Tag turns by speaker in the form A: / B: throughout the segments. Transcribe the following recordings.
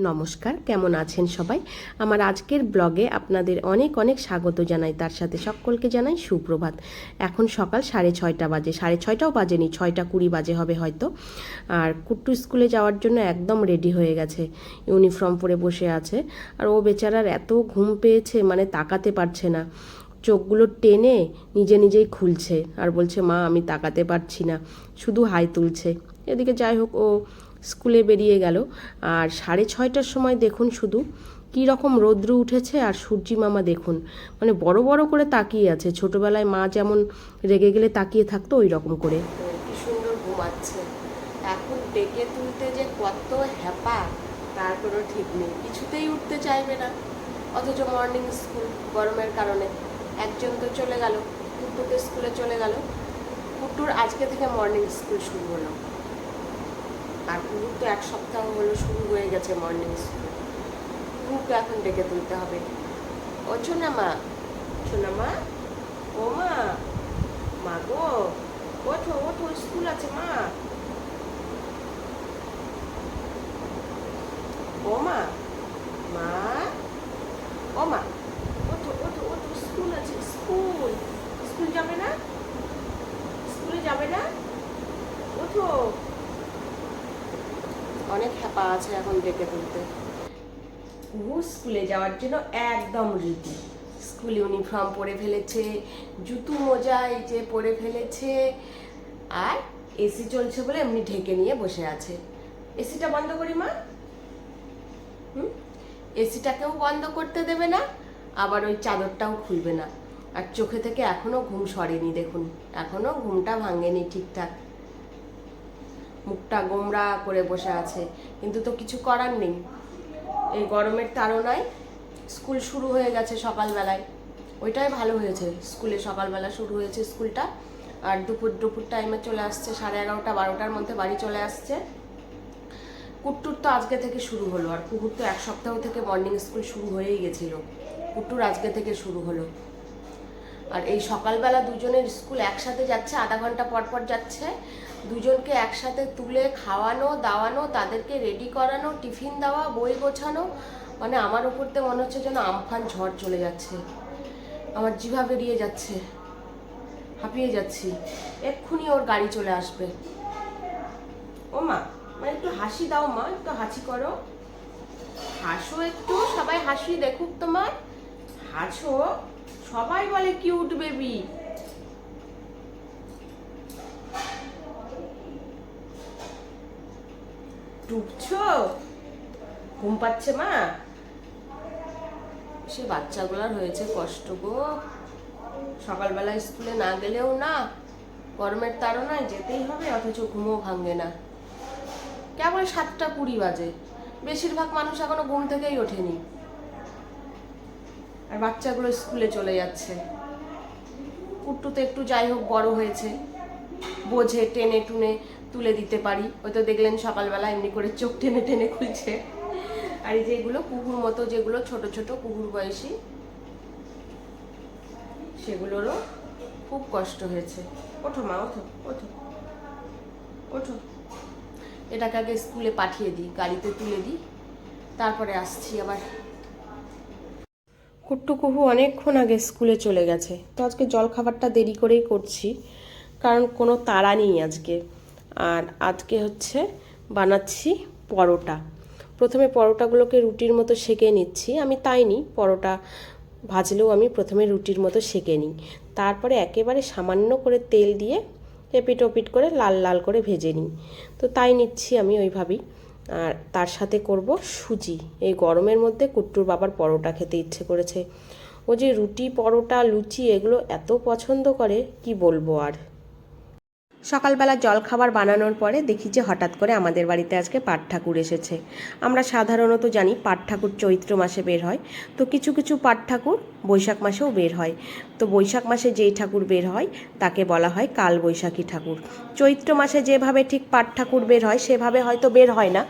A: নমস্কার, কেমন আছেন সবাই? আমার আজকের ব্লগে আপনাদের অনেক অনেক স্বাগত জানাই। তার সাথে সকলকে জানাই সুপ্রভাত। এখন সকাল সাড়ে ছয়টা বাজে। সাড়ে ছয়টাও বাজেনি, ছয়টা কুড়ি বাজে হবে হয়তো। আর কুট্টু স্কুলে যাওয়ার জন্য একদম রেডি হয়ে গেছে। ইউনিফর্ম পরে বসে আছে। আর ও বেচারার এত ঘুম পেয়েছে মানে তাকাতে পারছে না। চোখগুলো টেনে নিজে নিজেই খুলছে। আর বলছে, মা, আমি তাকাতে পারছি না। শুধু হাই তুলছে। এদিকে যাই হোক, ও স্কুলে বেরিয়ে গেল। আর সাড়ে ছয়টার সময় দেখুন শুধু কী রকম রৌদ্র উঠেছে আর সূর্যি মামা দেখুন। মানে বড় বড় করে তাকিয়ে আছে। ছোটবেলায় মা যেমন রেগে গেলে তাকিয়ে থাকতো ওই রকম করে কি সুন্দর ঘুমাচ্ছে এখন ডেকে তুলতে যে কত হ্যাপা তার কোনো ঠিক নেই। কিছুতেই উঠতে চাইবে না। অথচ মর্নিং স্কুল গরমের কারণে। একজন তো চলে গেল, কুট্টুকে স্কুলে চলে গেল। কুট্টুর আজকে থেকে মর্নিং স্কুল শুরু হলো। আর কুকুর তো এক সপ্তাহ হলো শুরু হয়ে গেছে মর্নিং স্কুল কুকুরকে এখন ডেকে তুলতে হবে। ও মা ছোনা মা ও মা মা গো, ওঠো ওঠো স্কুল আছে মা। ও মা মা, ও মা ওঠো ওঠো ওঠো স্কুল আছে স্কুল স্কুল যাবে না স্কুলে যাবে না ওঠো অনেক হ্যাপা আছে এখন ডেকে তুলতে। ও স্কুলে যাওয়ার জন্য একদম রেডি স্কুল ইউনিফর্ম পরে ফেলেছে জুতো মোজা এই যে পরে ফেলেছে আর এসি চলছে বলে এমনি ঢেকে নিয়ে বসে আছে। এসিটা বন্ধ করি মা। হুম? এসিটাকেও বন্ধ করতে দেবে না আবার ওই চাদরটাও খুলবে না। আর চোখে থেকে এখনও ঘুম সরেনি দেখুন এখনও ঘুমটা ভাঙেনি ঠিকঠাক। মুখটা গোমরা করে বসে আছে। কিন্তু তো কিছু করার নেই। এই গরমের তাড়নায় স্কুল শুরু হয়ে গেছে সকালবেলায়। ওইটাই ভালো হয়েছে। স্কুলে সকালবেলা শুরু হয়েছে স্কুলটা। আর দুপুর দুপুর টাইমে চলে আসছে সাড়ে এগারোটা, বারোটার মধ্যে বাড়ি চলে আসছে। কুট্টুর তো আজকে থেকে শুরু হলো। আর কুকুর তো এক সপ্তাহ থেকে মর্নিং স্কুল শুরু হয়েই গেছিল। কুট্টুর আজকে থেকে শুরু হলো। আর এই সকালবেলা দুজনের স্কুল একসাথে যাচ্ছে, আধা ঘণ্টা পর পর যাচ্ছে। দুজনকে একসাথে তুলে খাওয়ানো, দাওয়ানো, তাদেরকে রেডি করানো টিফিন দেওয়া, বই গোছানো। মানে আমার উপরতে মনে হচ্ছে যেন আমফান ঝড় চলে যাচ্ছে। আমার জিভা বেরিয়ে যাচ্ছে। হাঁপিয়ে যাচ্ছি। এক্ষুনি ওর গাড়ি চলে আসবে। ও মা মানে একটু হাসি দাও মা, একটু হাসি করো। হাসো একটু, সবাই হাসি দেখুক তোমার হাসো। সবাই বলে কিউট বেবি টুকছো ঘুম পাচ্ছে মা? সে বাচ্চাগুলার হয়েছে কষ্ট গো। সকালবেলা স্কুলে না গেলেও না, গরমের তাড়নায় যেতেই হবে, অথচ ঘুমও ভাঙে না। কেবল সাতটা কুড়ি বাজে। বেশিরভাগ মানুষ এখনও ঘুম থেকেই ওঠেনি। আর বাচ্চাগুলো স্কুলে চলে যাচ্ছে। কুট্টু তো একটু যাই হোক বড় হয়েছে। বোঝে, টেনে টুনে তুলে দিতে পারি। ওই তো দেখলেন সকালবেলা এমনি করে চোখ টেনে টেনে খুলছে। আর এই যেগুলো কুকুর মতো যেগুলো ছোট ছোট কুকুর বয়সী, সেগুলোরও খুব কষ্ট হয়েছে। ওঠো মা, ওঠো ওঠো ওঠো। এটাকে আগে স্কুলে পাঠিয়ে দিই, গাড়িতে তুলে দিই। তারপরে আসছি আবার। কুট্টু কুহু অনেকক্ষণ আগে স্কুলে চলে গেছে। তো আজকে জল খাবারটা দেরি করেই করছি, কারণ কোনো তাড়া নেই আজকে। আর আজকে হচ্ছে বানাচ্ছি পরোটা। প্রথমে পরোটাগুলোকে রুটির মতো সেঁকে নিচ্ছি। আমি তাই নিই পরোটা ভাজলেও আমি প্রথমে রুটির মতো সেঁকে নিই। তারপরে একেবারে সামান্য করে তেল দিয়ে এপিট ওপিট করে লাল লাল করে ভেজে নিই। তো তাই নিচ্ছি আমি ওইভাবেই। আর তার সাথে করব সুজি। এই গরমের মধ্যে কুট্টুর বাবার পরোটা খেতে ইচ্ছে করেছে। ও যে রুটি, পরোটা, লুচি, এগুলো এত পছন্দ করে, কি বলব আর? সকালবেলা জলখাবার বানানোর পরে দেখি যে হঠাৎ করে আমাদের বাড়িতে আজকে পাট ঠাকুর এসেছে। আমরা সাধারণত জানি পাট ঠাকুর চৈত্র মাসে বের হয়, তো কিছু কিছু পাট ঠাকুর বৈশাখ মাসেও বের হয়। তো বৈশাখ মাসে যেই ঠাকুর বের হয়, তাকে বলা হয় কাল বৈশাখী ঠাকুর। চৈত্র মাসে যেভাবে ঠিক পাট ঠাকুর বের হয়, সেভাবে হয়তো বের হয় না।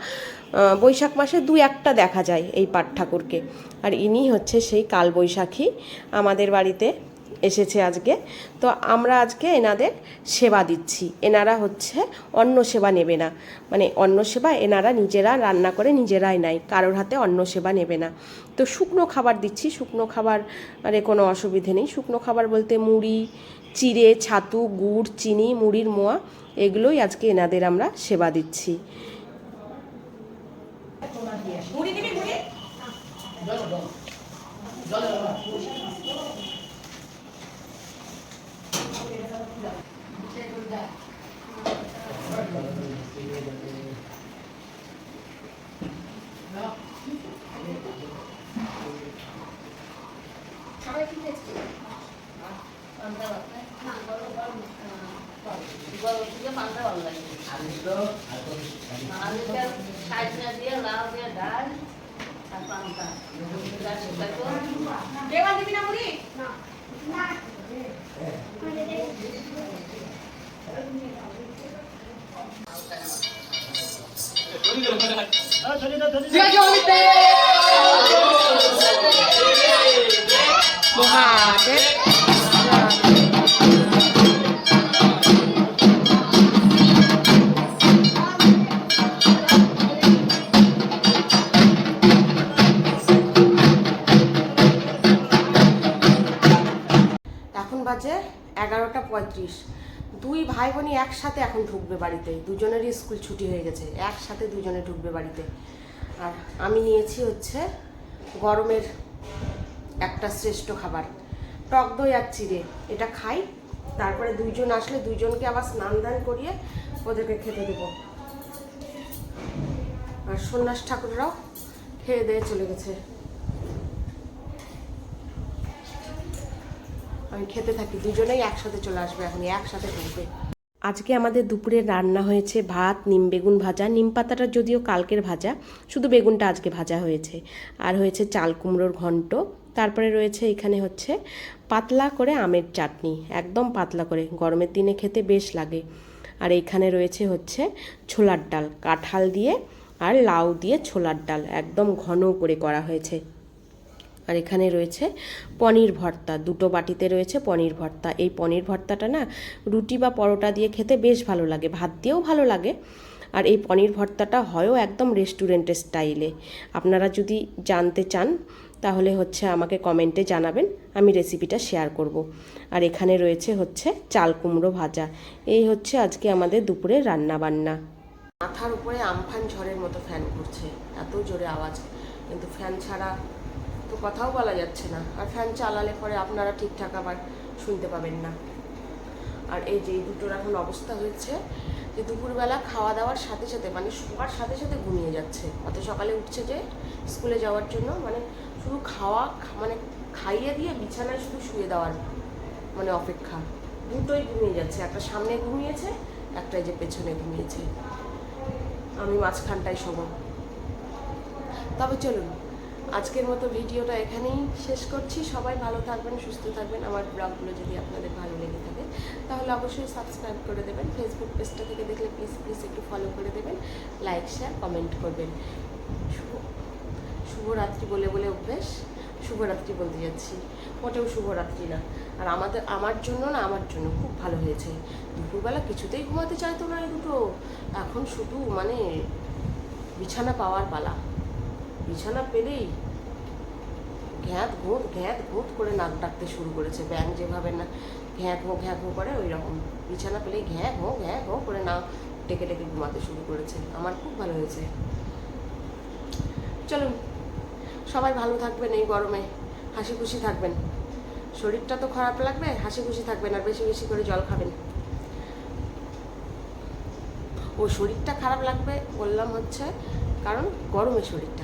A: বৈশাখ মাসে দু একটা দেখা যায় এই পাট ঠাকুরকে। আর ইনি হচ্ছে সেই কাল বৈশাখী আমাদের বাড়িতে এসেছে আজকে। তো আমরা আজকে এনাদের সেবা দিচ্ছি। এনারা হচ্ছে অন্ন সেবা নেবে না। মানে অন্ন সেবা এনারা নিজেরা রান্না করে নিজেরাই নেয়। কারোর হাতে অন্ন সেবা নেবে না। তো শুকনো খাবার দিচ্ছি। শুকনো খাবার মানে কোনো অসুবিধে নেই। শুকনো খাবার বলতে মুড়ি, চিড়ে, ছাতু, গুড়, চিনি, মুড়ির মোয়া, এগুলোই আজকে এনাদের আমরা সেবা দিচ্ছি। মুড়ি দিবি মুড়ি দেওয়া 東京を見て দুই ভাই বোনই একসাথে এখন ঢুকবে বাড়িতে। দুজনেরই স্কুল ছুটি হয়ে গেছে। একসাথে দুজনে ঢুকবে বাড়িতে। আর আমি নিয়েছি হচ্ছে গরমের একটা শ্রেষ্ঠ খাবার। টক দই আর চিড়ে। এটা খাই। তারপরে দুইজন আসলে দুইজনকে আবার স্নান দান করিয়ে ওদেরকে খেতে দেবো। আর সন্ন্যাস ঠাকুররাও খেয়ে দিয়ে চলে গেছে। আমি খেতে থাকি, দুজনেই একসাথে চলে আসবে এখন, একসাথে ঢুকবে আজকে আমাদের দুপুরে রান্না হয়েছে ভাত, নিম বেগুন ভাজা, নিম পাতাটা যদিও কালকের ভাজা, শুধু বেগুনটা আজকে ভাজা হয়েছে। আর হয়েছে চাল কুমড়োর ঘন্ট, তারপরে রয়েছে এখানে হচ্ছে পাতলা করে আমের চাটনি, একদম পাতলা করে, গরমের দিনে খেতে বেশ লাগে। আর এইখানে রয়েছে হচ্ছে ছোলার ডাল, কাঁঠাল দিয়ে আর লাউ দিয়ে ছোলার ডাল, একদম ঘন করে করা হয়েছে। আর এখানে রয়েছে পনির ভর্তা। দুটো বাটিতে রয়েছে পনির ভর্তা। এই পনির ভর্তাটা না রুটি বা পরোটা দিয়ে খেতে বেশ ভালো লাগে, ভাত দিয়েও ভালো লাগে। আর এই পনির ভর্তাটা হয়ও একদম রেস্টুরেন্টের স্টাইলে। আপনারা যদি জানতে চান, তাহলে হচ্ছে আমাকে কমেন্টে জানাবেন, আমি রেসিপিটা শেয়ার করব। আর এখানে রয়েছে হচ্ছে চাল কুমড়ো ভাজা। এই হচ্ছে আজকে আমাদের দুপুরে রান্না বান্না মাথার উপরে আমফান ঝড়ের মতো ফ্যান ঘুরছে, এত জোরে আওয়াজ। কিন্তু ফ্যান ছাড়া তো কথাও বলা যাচ্ছে না। আর ফ্যান চালালে পরে আপনারা ঠিকঠাক আবার শুনতে পাবেন না। আর এই যে দুটোর এখন অবস্থা হয়েছে যে দুপুরবেলা খাওয়া দাওয়ার সাথে সাথে মানে শোয়ার সাথে সাথে ঘুমিয়ে যাচ্ছে। অত সকালে উঠছে যে স্কুলে যাওয়ার জন্য মানে শুধু খাওয়া মানে খাইয়ে দিয়ে বিছানায় শুধু শুয়ে দেওয়ার মানে অপেক্ষা। দুটোই ঘুমিয়ে যাচ্ছে। একটা সামনে ঘুমিয়েছে একটা যে পেছনে ঘুমিয়েছে। আমি মাঝখানটায় শোবো। তবে চলুন আজকের মতো ভিডিওটা এখানেই শেষ করছি। সবাই ভালো থাকবেন, সুস্থ থাকবেন। আমার ব্লগগুলো যদি আপনাদের ভালো লেগে থাকে, তাহলে অবশ্যই সাবস্ক্রাইব করে দেবেন। ফেসবুক পেজটা থেকে দেখলে প্লিজ প্লিজ একটু ফলো করে দেবেন। লাইক শেয়ার কমেন্ট করবেন। শুভ, শুভরাত্রি বলে বলে অভ্যেস। শুভরাত্রি বলতে যাচ্ছি। মোটেও শুভরাত্রি না। আর আমাদের, আমার জন্য না, আমার জন্য খুব ভালো হয়েছে। দুপুরবেলা কিছুতেই ঘুমাতে চাইতো না দুটো। এখন শুধু মানে বিছানা পাওয়ার পালা। বিছানা পেলেই ঘ্যাঁত ঘুঁত ঘ্যাঁত ঘুঁত করে নাক ডাকতে শুরু করেছে। ব্যাং যেভাবে না ঘ্যাঁ ঘো ঘ্যাঁ ঘো করে ওই রকম বিছানা পেলেই ঘ্যাঁ ঘো ঘ্যাঁ ঘো করে না ডেকে ডেকে ঘুমাতে শুরু করেছে। আমার খুব ভালো হয়েছে। চলুন, সবাই ভালো থাকবেন এই গরমে। হাসি খুশি থাকবেন। শরীরটা তো খারাপ লাগবে, হাসি খুশি থাকবেন আর বেশি বেশি করে জল খাবেন। ও শরীরটা খারাপ লাগবে বললাম হচ্ছে কারণ গরমে শরীরটা